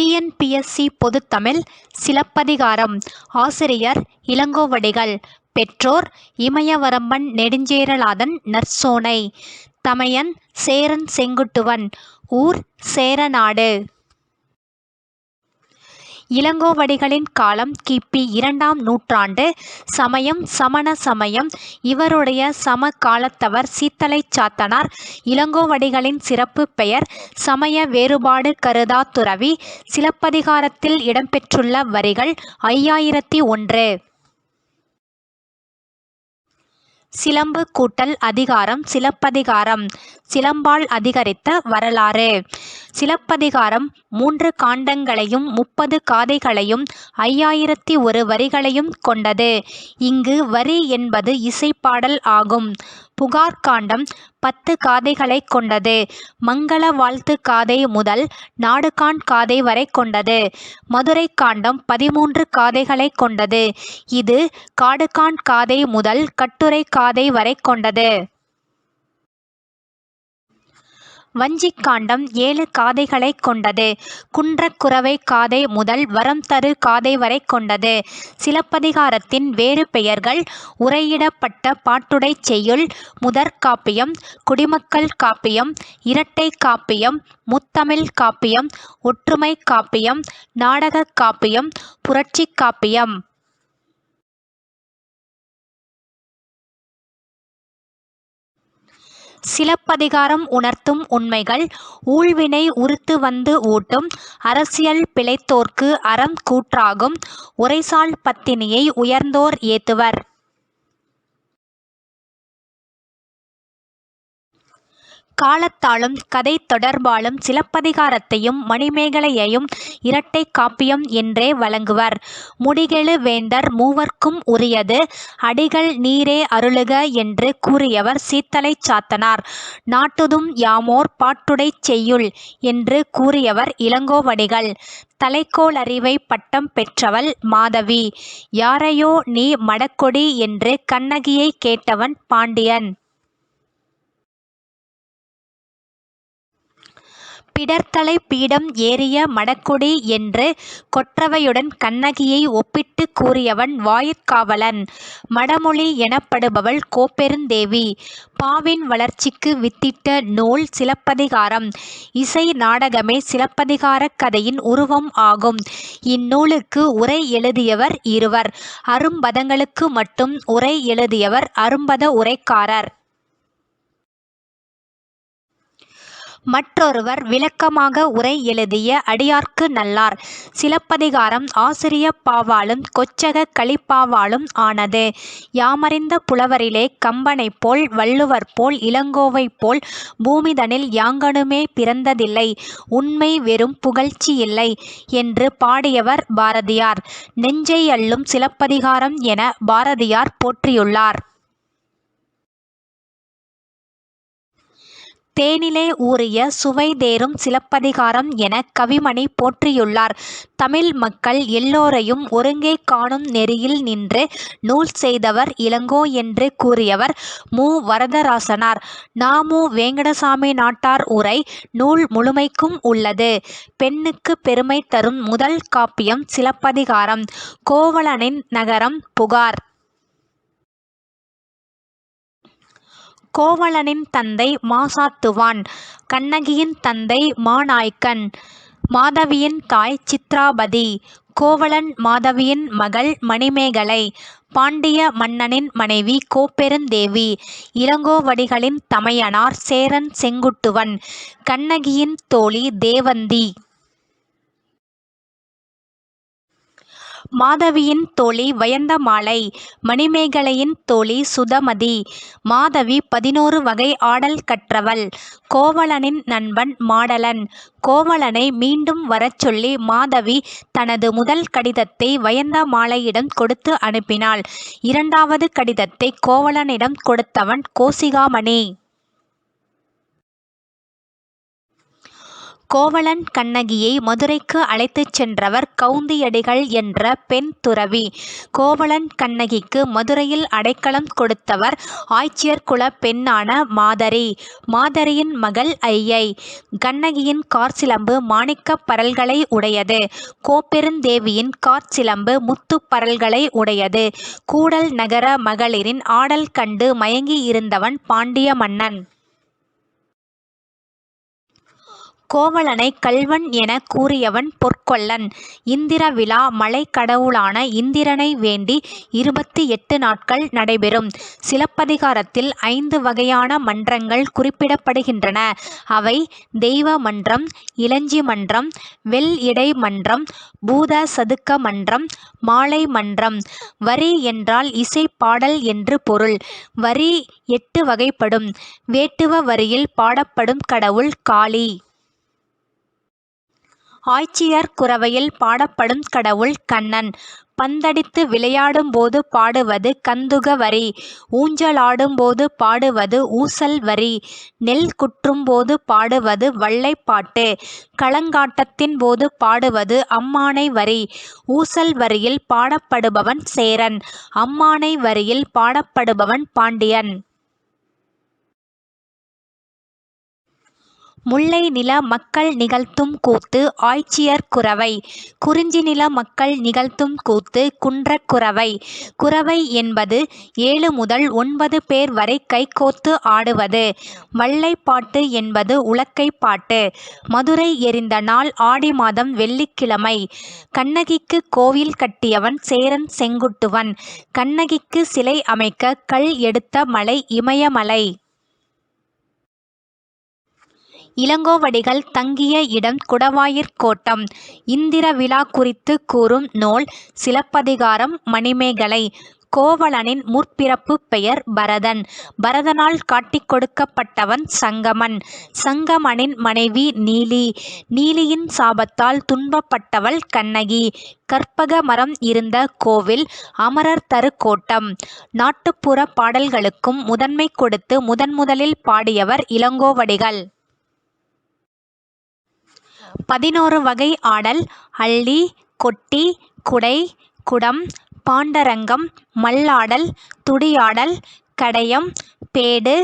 TNPSC பொதுத்தமிழ் Silappatikaram. ஆசிரியர் இளங்கோவடிகள். பெற்றோர் இமயவரம்பன் நெடுஞ்சேரலாதன் நற்சோனை. தமையன் சேரன் செங்குட்டுவன். ஊர் சேரநாடு. இளங்கோவடிகளின் காலம் கிபி இரண்டாம் நூற்றாண்டு. சமயம் சமண சமயம். இவருடைய சமகாலத்தவர் சீத்தலைச் சாத்தனார். இளங்கோவடிகளின் சிறப்பு பெயர் சமய வேறுபாடு கருதா துறவி. சிலப்பதிகாரத்தில் இடம்பெற்றுள்ள வரிகள் ஐயாயிரத்தி ஒன்று. சிலம்பு கூட்டல் அதிகாரம் சிலப்பதிகாரம். சிலம்பால் அதிகரித்த வரலாறு. சிலப்பதிகாரம் மூன்று காண்டங்களையும் முப்பது காதைகளையும் ஐயாயிரத்தி ஒரு வரிகளையும் கொண்டது. இங்கு வரி என்பது இசைப்பாடல் ஆகும். புகார் காண்டம் பத்து காதைகளைக் கொண்டது. மங்கள வாழ்த்து காதை முதல் நாடுகாண் காதை வரை கொண்டது. மதுரை காண்டம் பதிமூன்று காதைகளைக் கொண்டது. இது காடுகாண் காதை முதல் கட்டுரை காதை வரை கொண்டது. வஞ்சிக் காண்டம் ஏழு காதைகளைக் கொண்டது. குன்றக்குறவை காதை முதல் வரம் தரு காதை வரை கொண்டது. சிலப்பதிகாரத்தின் வேறு பெயர்கள் உரையிடப்பட்ட பாட்டுடைச் செய்யுள் முதற்காப்பியம் குடிமக்கள் காப்பியம் இரட்டை காப்பியம் முத்தமிழ் காப்பியம் ஒற்றுமை காப்பியம் நாடகக் காப்பியம் புரட்சிக் காப்பியம். சிலப்பதிகாரம் உணர்த்தும் உண்மைகள் ஊழ்வினை உறுத்து வந்து ஊட்டும். அரசியல் பிழைத்தோர்க்கு அறம் கூற்றாகும். உரைசால் பத்தினியை உயர்ந்தோர் ஏத்துவர். காலத்தாலும் கதை தொடர்பாலும் சிலப்பதிகாரத்தையும் மணிமேகலையையும் இரட்டை காப்பியம் என்றே வழங்குவர். முடிகெழு வேந்தர் மூவர்க்கும் உரியது. அடிகள் நீரே அருளுக என்று கூறியவர் சீத்தலைச் சாத்தனார். நாட்டுதும் யாமோர் பாட்டுடைச் செய்யுள் என்று கூறியவர் இளங்கோவடிகள். தலைக்கோளறிவை பட்டம் பெற்றவள் மாதவி. யாரையோ நீ மடக்கொடி என்று கண்ணகியை கேட்டவன் பாண்டியன். பிடர்த்தலை பீடம் ஏறிய மடக்குடி என்று கொற்றவையுடன் கண்ணகியை ஒப்பிட்டு கூறியவன் வாயிற்காவலன். மடமொழி எனப்படுபவள் கோப்பெருந்தேவி. பாவின் வளர்ச்சிக்கு வித்திட்ட நூல் சிலப்பதிகாரம். இசை நாடகமே சிலப்பதிகாரக் கதையின் உருவம் ஆகும். இந்நூலுக்கு உரை எழுதியவர் இருவர். அரும்பதங்களுக்கு மட்டும் உரை எழுதியவர் அரும்பத உரைக்காரர். மற்றொருவர் விளக்கமாக உரை எழுதிய அடியார்க்கு நல்லார். சிலப்பதிகாரம் ஆசிரியப்பாவாலும் கொச்சக கலிப்பாவாலும் ஆனது. யாமறிந்த புலவரிலே கம்பனைப் போல் வள்ளுவர் போல் இளங்கோவைப் போல் பூமிதனில் யாங்கனுமே பிறந்ததில்லை. உண்மை வெறும் புகழ்ச்சி இல்லை என்று பாடியவர் பாரதியார். நெஞ்சை அள்ளும் சிலப்பதிகாரம் என பாரதியார் போற்றியுள்ளார். தேனிலே ஊறிய சுவைதேரும் சிலப்பதிகாரம் என கவிமணி போற்றியுள்ளார். தமிழ் மக்கள் எல்லோரையும் ஒருங்கே காணும் நெறியில் நின்று நூல் செய்தவர் இளங்கோ என்று கூறியவர் மு. வரதராசனார். நாமு வேங்கடசாமி நாட்டார் உரை நூல் முழுமைக்கும் உள்ளது. பெண்ணுக்கு பெருமை தரும் முதல் காப்பியம் சிலப்பதிகாரம். கோவலனின் நகரம் புகார். கோவலனின் தந்தை மாசாத்துவான் கண்ணகியின் தந்தை மாநாய்க்கன் மாதவியின் தாய் சித்ராபதி கோவலன் மாதவியின் மகள் மணிமேகலை பாண்டிய மன்னனின் மனைவி கோப்பெருந்தேவி இளங்கோவடிகளின் தமையனார் சேரன் செங்குட்டுவன் கண்ணகியின் தோழி தேவந்தி. மாதவியின் தோழி வயந்தமாலை மணிமேகலையின் தோழி சுதமதி. மாதவி பதினோரு வகை ஆடல் கற்றவள். கோவலனின் நண்பன் மாடலன். கோவலனை மீண்டும் வரச் சொல்லி மாதவி தனது முதல் கடிதத்தை வயந்தமாலையிடம் கொடுத்து அனுப்பினாள். இரண்டாவது கடிதத்தை கோவலனிடம் கொடுத்தவன் கோசிகாமணி. கோவலன் கண்ணகியை மதுரைக்கு அழைத்துச் சென்றவர் கவுந்தியடிகள் என்ற பெண் துறவி. கோவலன் கண்ணகிக்கு மதுரையில் அடைக்கலம் கொடுத்தவர் ஆய்ச்சியர் குலப் பெண்ணான மாதரி. மாதரியின் மகள் ஐயை கண்ணகியின் கார்சிலம்பு மாணிக்கப் பரல்களை உடையது. கோப்பெருந்தேவியின் காற்சிலம்பு முத்துப் பரல்களை உடையது. கூடல் நகர மகளிரின் ஆடல் கண்டு மயங்கி இருந்தவன் பாண்டிய மன்னன். கோவலனை கள்வன் என கூறியவன் பொற்கொல்லன். இந்திர விழா மலை கடவுளான இந்திரனை வேண்டி இருபத்து எட்டு நாட்கள் நடைபெறும். சிலப்பதிகாரத்தில் ஐந்து வகையான மன்றங்கள் குறிப்பிடப்படுகின்றன. அவை தெய்வ மன்றம் இளஞ்சி மன்றம் வெள் இடை மன்றம் பூத சதுக்க மன்றம் மாலை மன்றம். வரி என்றால் இசை பாடல் என்று பொருள். வரி எட்டு வகைப்படும். வேட்டுவ வரியில் பாடப்படும் கடவுள் காளி. ஆய்ச்சியர் குரவையில் பாடப்படும் கடவுள் கண்ணன். பந்தடித்து விளையாடும் போது பாடுவது கந்துக வரி. ஊஞ்சலாடும் போது பாடுவது ஊசல் வரி. நெல் குற்றும் போது பாடுவது வள்ளைப்பாட்டு களங்காட்டத்தின் போது பாடுவது அம்மானை வரி. ஊசல் வரியில் பாடப்படுபவன் சேரன். அம்மானை வரியில் பாடப்படுபவன் பாண்டியன். முல்லை நில மக்கள் நிகழ்த்தும் கூத்து ஆய்ச்சியர் குரவை. குறிஞ்சி நில மக்கள் நிகழ்த்தும் கூத்து குன்றக் குரவை. குரவை என்பது ஏழு முதல் ஒன்பது பேர் வரை கைகோத்து ஆடுவது. வள்ளைப்பாட்டு என்பது உலக்கைப் பாட்டு. மதுரை எரிந்த நாள் ஆடி மாதம் வெள்ளிக்கிழமை. கண்ணகிக்குக் கோவில் கட்டியவன் சேரன் செங்குட்டுவன். கண்ணகிக்கு சிலை அமைக்க கல் எடுத்த மலை இமயமலை. இளங்கோவடிகள் தங்கிய இடம் குடவாயிற் கோட்டம். இந்திர விழா குறித்து கூறும் நூல் சிலப்பதிகாரம் மணிமேகலை. கோவலனின் முற்பிறப்பு பெயர் பரதன். பரதனால் காட்டிக் கொடுக்கப்பட்டவன் சங்கமன். சங்கமனின் மனைவி நீலி. நீலியின் சாபத்தால் துன்பப்பட்டவள் கண்ணகி. கற்பக மரம் இருந்த கோவில் அமரர் தரு கோட்டம். நாட்டுப்புற பாடல்களுக்கும் முதன்மை கொடுத்து முதன்முதலில் பாடியவர் இளங்கோவடிகள். பதினொரு வகை ஆடல் அள்ளி கொட்டி குடை குடம் பாண்டரங்கம் மல்லாடல் துடியாடல் கடையம் பேடு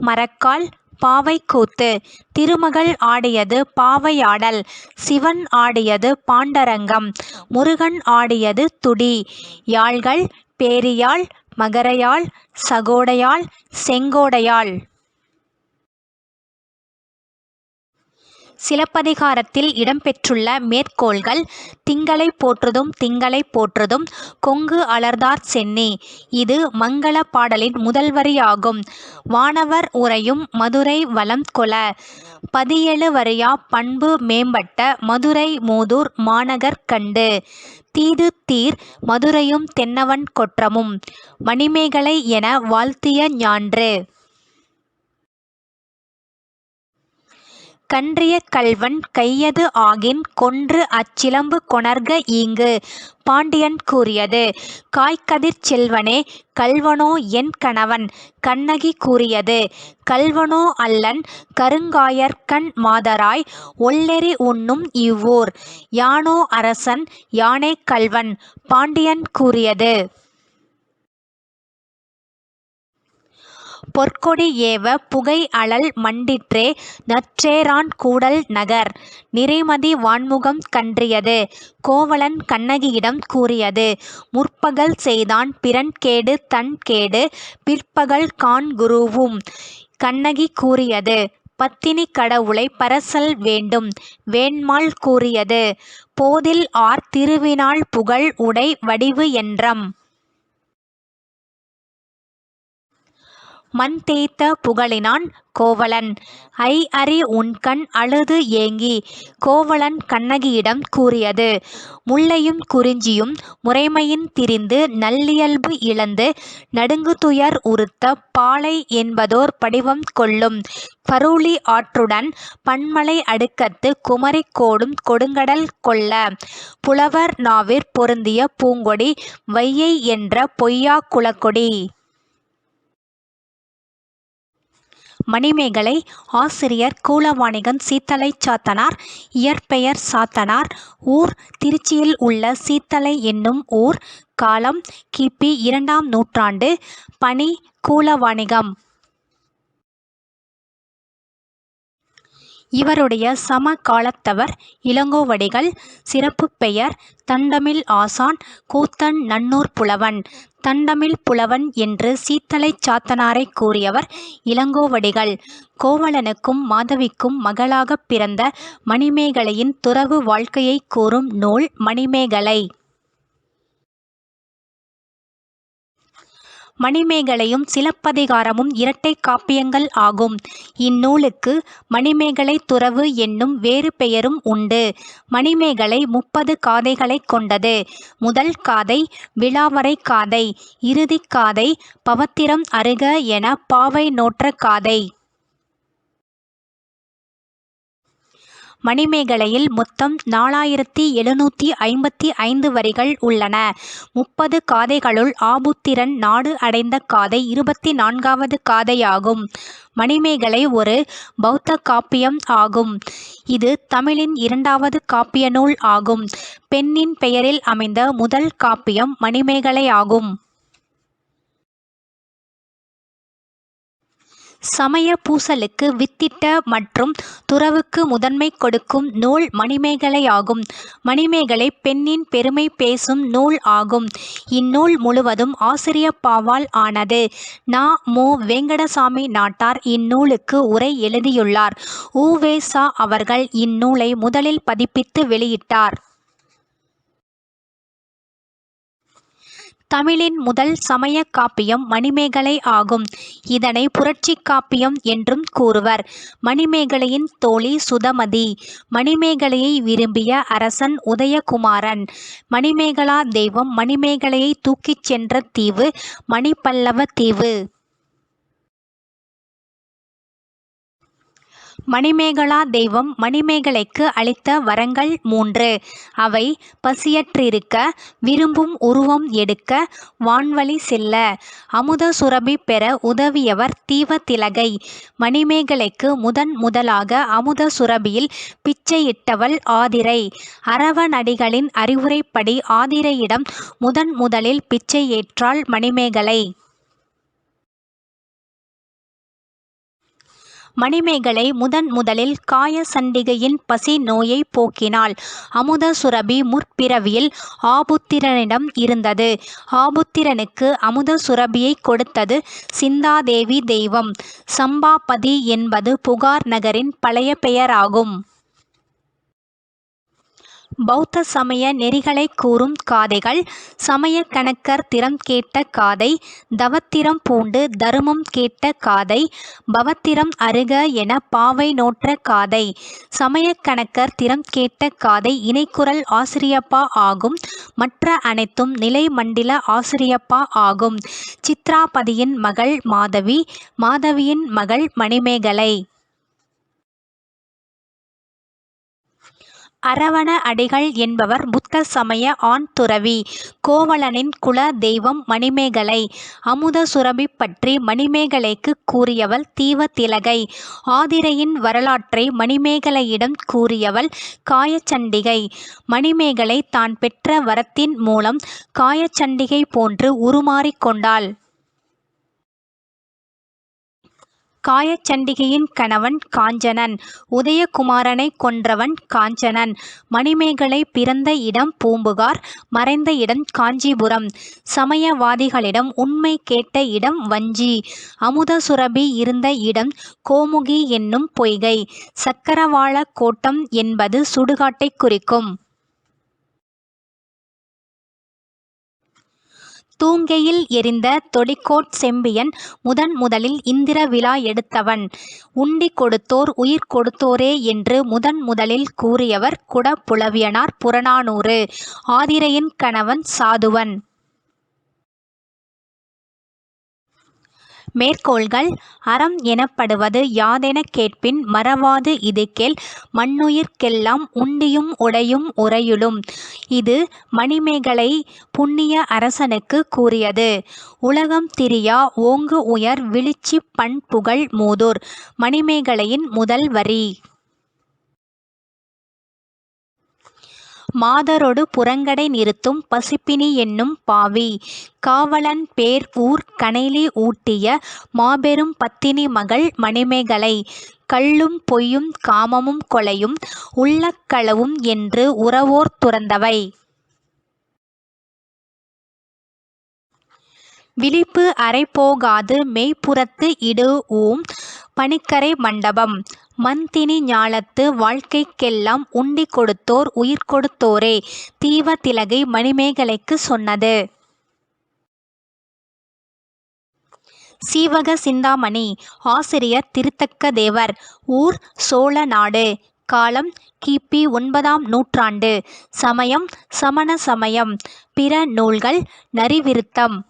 மரக்கால் பாவைக்கூத்து. திருமகள் ஆடியது பாவையாடல். சிவன் ஆடியது பாண்டரங்கம். முருகன் ஆடியது துடி. யாழ்கள் பேரியாழ் மகரையாள் சகோடையாள் செங்கோடையாள் சிலப்பதிகாரத்தில் இடம்பெற்றுள்ள மேற்கோள்கள் திங்களைப் போற்றுதும் திங்களைப் போற்றுதும் கொங்கு அலர்தார் சென்னி. இது மங்கள பாடலின் முதல் வரியாகும். வானவர் உரையும் மதுரை வளம் கொல பதியேழு வரியா பண்பு மேம்பட்ட மதுரை மூதூர் மாநகர் கண்டு. தீது தீர் மதுரையும் தென்னவன் கொற்றமும். மணிமேகலை என வாழ்த்திய ஞான்று. கன்றிய கள்வன் கையது ஆகின் கொன்று அச்சிலம்பு கொணர்க ஈங்கு. பாண்டியன் கூறியது. காய்கதிர் செல்வனே கள்வனோ என் கணவன்? கண்ணகி கூறியது. கல்வனோ அல்லன் கருங்காயற்கண் மாதராய் ஒல்லெறி உண்ணும் இவ்வூர். யானோ அரசன் யானே கள்வன். பாண்டியன் கூறியது. பொற்கொடி ஏவ புகை அழல் மண்டிற்றே நற்றேரான் கூடல் நகர். நிறைமதி வான்முகம் கன்றியது. கோவலன் கண்ணகியிடம் கூறியது. முற்பகல் செய்தான் பிறன் கேடு தன் கேடு பிற்பகல் காண்குருவும். கண்ணகி கூறியது. பத்தினி கடவுளை பரசல் வேண்டும். வேண்மாள் கூறியது. போதில் ஆர் திருவினாள் புகழ் உடை வடிவு என்றம். மண் தேய்த்த புகழினான் கோவலன். ஐ அறி உன்கண் அழுது ஏங்கி. கோவலன் கண்ணகியிடம் கூறியது. முல்லையும் குறிஞ்சியும் முறைமையின் திரிந்து நல்லியல்பு இழந்து நடுங்குதுயர் உறுத்த பாலை என்பதோர் படிவம் கொள்ளும் கருளி ஆற்றுடன் பன்மலை அடுக்கத்துக் குமரிக் கோடும் கொடுங்கடல் கொள்ள. புலவர் நாவிற் பொருந்திய பூங்கொடி வையை என்ற பொய்யாக் குலக்கொடி. மணிமேகலை ஆசிரியர் கூலவாணிகன் சீத்தலை சாத்தனார் இயற்பெயர் சாத்தனார் ஊர் திருச்சியில் உள்ள சீத்தலை என்னும் ஊர் காலம் கிபி இரண்டாம் நூற்றாண்டு பணி கூலவாணிகம். இவருடைய சமகாலத்தவர் இளங்கோவடிகள் சிறப்புப் பெயர் தண்டமிழ் ஆசான் கூத்தன் நன்னூர் புலவன். தண்டமிழ் புலவன் என்று சீத்தலைச் சாத்தனாரைக் கூறியவர் இளங்கோவடிகள். கோவலனுக்கும் மாதவிக்கும் மகளாகப் பிறந்த மணிமேகலையின் துறவு வாழ்க்கையைக் கூறும் நூல் மணிமேகலை. மணிமேகலையும் சிலப்பதிகாரமும் இரட்டைக் காப்பியங்கள் ஆகும். இந்நூலுக்கு மணிமேகலை துறவு என்னும் வேறு பெயரும் உண்டு. மணிமேகலை முப்பது காதைகளைக் கொண்டது. முதல் காதை விழாவரை காதை இறுதிக் காதை பவத்திரம் அருக என பாவை நோற்ற காதை. மணிமேகலையில் மொத்தம் நாலாயிரத்தி எழுநூற்றி ஐம்பத்தி ஐந்து வரிகள் உள்ளன. முப்பது காதைகளுள் ஆபுத்திரன் நாடு அடைந்த காதை இருபத்தி நான்காவது காதையாகும். மணிமேகலை ஒரு பௌத்த காப்பியம் ஆகும். இது தமிழின் இரண்டாவது காப்பிய நூல் ஆகும். பெண்ணின் பெயரில் அமைந்த முதல் காப்பியம் மணிமேகலை ஆகும் சமய பூசலுக்கு வித்திட்ட மற்றும் துறவுக்கு முதன்மை கொடுக்கும் நூல் மணிமேகலை ஆகும் மணிமேகலை பெண்ணின் பெருமை பேசும் நூல் ஆகும். இந்நூல் முழுவதும் ஆசிரியப்பாவால் ஆனது. நா. மு. வெங்கடசாமி நாட்டார் இந்நூலுக்கு உரை எழுதியுள்ளார். உ.வே.சா அவர்கள் இந்நூலை முதலில் பதிப்பித்து வெளியிட்டார். தமிழின் முதல் சமய காப்பியம் மணிமேகலை ஆகும். இதனை புரட்சிக் காப்பியம் என்றும் கூறுவர். மணிமேகலையின் தோழி சுதமதி. மணிமேகலையை விரும்பிய அரசன் உதயகுமாரன். மணிமேகலா தெய்வம் மணிமேகலையை தூக்கிச் சென்ற தீவு மணிப்பல்லவ தீவு. மணிமேகலா தெய்வம் மணிமேகலைக்கு அளித்த வரங்கள் மூன்று. அவை பசியற்றிருக்க விரும்பும் உருவம் எடுக்க வான்வழி செல்ல அமுத சுரபி பெற உதவியவர் தீவ திலகை மணிமேகலைக்கு முதன் முதலாக அமுத சுரபியில் பிச்சையிட்டவள் ஆதிரை. அரவ நடிகளின் அறிவுரைப்படி ஆதிரையிடம் முதன் முதலில் பிச்சை ஏற்றாள் மணிமேகலை. மணிமேகலை முதன் முதலில் காய சண்டிகையின் பசி நோயை போக்கினாள். அமுத சுரபி முற்பிறவியில் ஆபுத்திரனிடம் இருந்தது. ஆபுத்திரனுக்கு அமுத சுரபியை கொடுத்தது சிந்தாதேவி தெய்வம். சம்பாபதி என்பது புகார் நகரின் பழைய பெயராகும். பௌத்த சமய நெறிகளைக் கூறும் காதைகள் சமய கணக்கர் திறம் கேட்ட காதை தவத்திரம் பூண்டு தருமம் கேட்ட காதை பவத்திரம் அருக என பாவை நோற்ற காதை சமய கணக்கர் திறம் கேட்ட காதை இணைக்குரல் ஆசிரியப்பா ஆகும் மற்ற அனைத்தும் நிலை மண்டில ஆசிரியப்பா ஆகும். சித்ராபதியின் மகள் மாதவி மாதவியின் மகள் மணிமேகலை. அரவண அடிகள் என்பவர் புத்த சமய ஆண் துறவி கோவலனின் குல தெய்வம் மணிமேகலை அமுத சுரபி பற்றி மணிமேகலைக்கு கூறியவள் தீவதிலகை ஆதிரையின் வரலாற்றை மணிமேகலையிடம் கூறியவள் காயச்சண்டிகை. மணிமேகலை தான் பெற்ற வரத்தின் மூலம் காயச்சண்டிகை போன்று உருமாறிக்கொண்டாள் காயச்சண்டிகையின் கணவன் காஞ்சனன். உதயகுமாரனைக் கொன்றவன் காஞ்சனன். மணிமேகலை பிறந்த இடம் பூம்புகார் மறைந்த இடம் காஞ்சிபுரம். சமயவாதிகளிடம் உண்மை கேட்ட இடம் வஞ்சி. அமுத சுரபி இருந்த இடம் கோமுகி என்னும் பொய்கை. சக்கரவாள கோட்டம் என்பது சுடுகாட்டைக் குறிக்கும். தூங்கையில் எரிந்த தொடிக்கோட் செம்பியன் முதன் முதலில் இந்திர விழா எடுத்தவன். உண்டி கொடுத்தோர் உயிர் கொடுத்தோரே என்று முதன் முதலில் கூறியவர் குடப்புலவியனார் புறநானூறு. ஆதிரையின் கணவன் சாதுவன். மேற்கோள்கள் அறம் எனப்படுவது யாதெனக் கேட்பின் மறவாது இதுகேள் மண்ணுயிர்க்கெல்லாம் உண்டியும் உடையும் உறையுளும் இது மணிமேகலை புண்ணிய அரசனுக்குக் கூறியது. உலகம் திரியா ஓங்கு உயர் விழிச்சி பண்புகழ் மூதூர். மணிமேகலையின் முதல் வரி. மாதரொடு புறங்கடை நிறுத்தும் பசிப்பினி என்னும் பாவி. காவலன் பேர் ஊர் கனைலி ஊட்டிய மாபெரும் பத்தினி மகள் மணிமேகலை. கள்ளும் பொய்யும் காமமும் கொலையும் உள்ளக்களவும் என்று உறவோர் துறந்தவை. விழிப்பு அறைபோகாது மெய்ப்புறத்து இடு ஊம் பனிக்கரை மண்டபம். மந்தினி ஞாலத்து வாழ்க்கைக்கெல்லாம் உண்டி கொடுத்தோர் உயிர் கொடுத்தோரே தீவ திலகை மணிமேகலைக்குச் சொன்னது. சீவக சிந்தாமணி ஆசிரியர் திருத்தக்க தேவர். ஊர் சோழ நாடு காலம் கிபி ஒன்பதாம் நூற்றாண்டு. சமயம் சமண சமயம். பிற நூல்கள் நரிவிருத்தம்.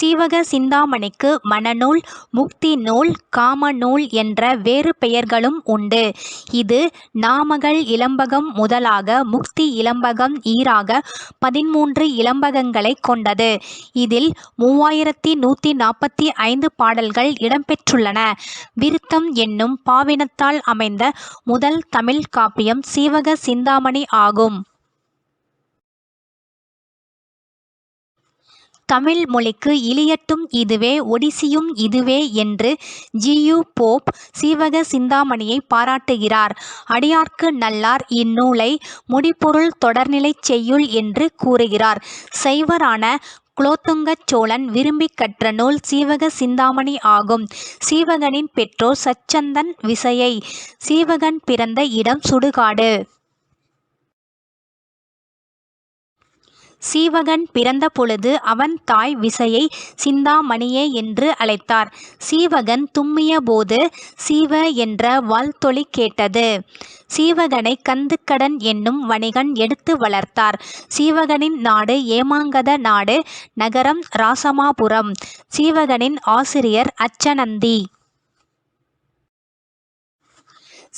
சீவக சிந்தாமணிக்கு மணநூல் முக்தி நூல் காம நூல் என்ற வேறு பெயர்களும் உண்டு. இது நாமகள் இலம்பகம் முதலாக முக்தி இலம்பகம் ஈராக பதின்மூன்று இலம்பகங்களைக் கொண்டது. இதில் மூவாயிரத்தி நூற்றி நாற்பத்தி ஐந்து பாடல்கள் இடம்பெற்றுள்ளன. விருத்தம் என்னும் பாவினத்தால் அமைந்த முதல் தமிழ்க் காப்பியம் சீவக சிந்தாமணி ஆகும். தமிழ் மொழிக்கு இலியட்டும் இதுவே ஒடிசியும் இதுவே என்று ஜியு போப் சீவக சிந்தாமணியைப் பாராட்டுகிறார். அடியார்க்கு நல்லார் இந்நூலை முடிபொருள் தொடர்நிலைச் செய்யுள் என்று கூறுகிறார். சைவரான குலோத்துங்கச் சோழன் விரும்பிக் கற்ற நூல் சீவக சிந்தாமணி ஆகும். சீவகனின் பெற்றோர் சச்சந்தன் விசையை சீவகன் பிறந்த இடம் சுடுகாடு. சீவகன் பிறந்த பொழுது அவன் தாய் விசையை சிந்தாமணியே என்று அழைத்தார். சீவகன் தும்மிய போது சீவ என்ற வாழ்த்தொலி கேட்டது. சீவகனை கந்துக்கடன் என்னும் வணிகன் எடுத்து வளர்த்தார். சீவகனின் நாடு ஏமாங்கத நாடு. நகரம் ராசமாபுரம் சீவகனின் ஆசிரியர் அச்சநந்தி.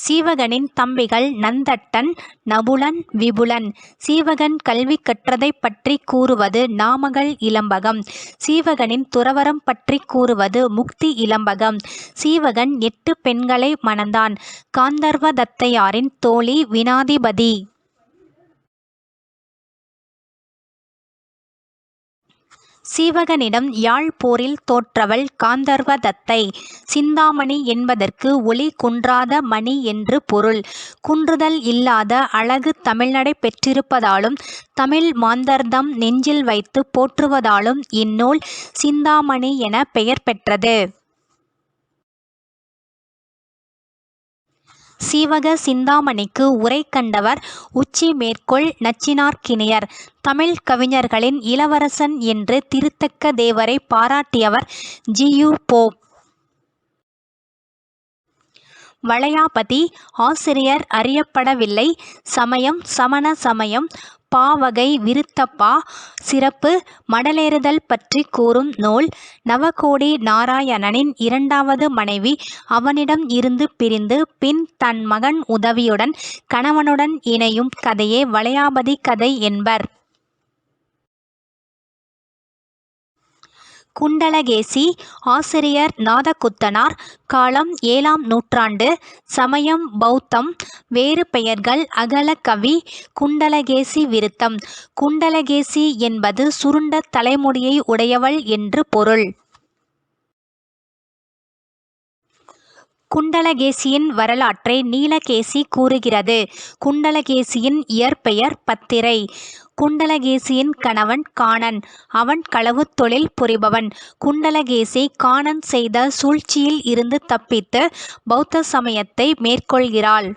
சீவகனின் தம்பிகள் நந்தட்டன் நபுலன் விபுலன். சீவகன் கல்வி கற்றதைப் பற்றிக் கூறுவது நாமகள் இலம்பகம். சீவகனின் துறவறம் பற்றி கூறுவது முக்தி இலம்பகம். சீவகன் எட்டு பெண்களை மணந்தான். காந்தர்வதத்தையாரின் தோழி வினாதிபதி. சீவகனிடம் யாழ் போரில் தோற்றவள் காந்தர்வதத்தை. சிந்தாமணி என்பதற்கு ஒளி குன்றாத மணி என்று பொருள். குன்றுதல் இல்லாத அழகு தமிழ்நடை பெற்றிருப்பதாலும் தமிழ் மாந்தர்தம் நெஞ்சில் வைத்துப் போற்றுவதாலும் இந்நூல் சிந்தாமணி என பெயர் பெற்றது. சீவக சிந்தாமணிக்கு உரை கண்டவர் உச்சி மேற்கொள் நச்சினார்க்கினியர். தமிழ்க் கவிஞர்களின் இளவரசன் என்று திருத்தக்க தேவரை பாராட்டியவர் ஜியு போ வளையாபதி ஆசிரியர் அறியப்படவில்லை. சமயம் சமண சமயம். பாவகை விருத்தப்பா. சிறப்பு மடலேறுதல் பற்றி கூறும் நூல். நவகோடி நாராயணனின் இரண்டாவது மனைவி அவனிடம் இருந்து பிரிந்து பின் தன் மகன் உதவியுடன் கணவனுடன் இணையும் கதையே வளையாபதி கதை என்பர். குண்டலகேசி ஆசிரியர் நாதகுத்தனார். காலம் ஏழாம் நூற்றாண்டு. சமயம் பௌத்தம். வேறு பெயர்கள் அகலகவி குண்டலகேசி விருத்தம். குண்டலகேசி என்பது சுருண்ட தலைமுடியை உடையவள் என்று பொருள். குண்டலகேசியின் வரலாற்றை நீலகேசி கூறுகிறது. குண்டலகேசியின் இயற்பெயர் பத்திரை. குண்டலகேசியின் கணவன் காணன். அவன் களவு தொழில் புரிபவன். குண்டலகேசி காணன் செய்த சூழ்ச்சியில் இருந்து தப்பித்து பௌத்த சமயத்தை மேற்கொள்கிறாள்.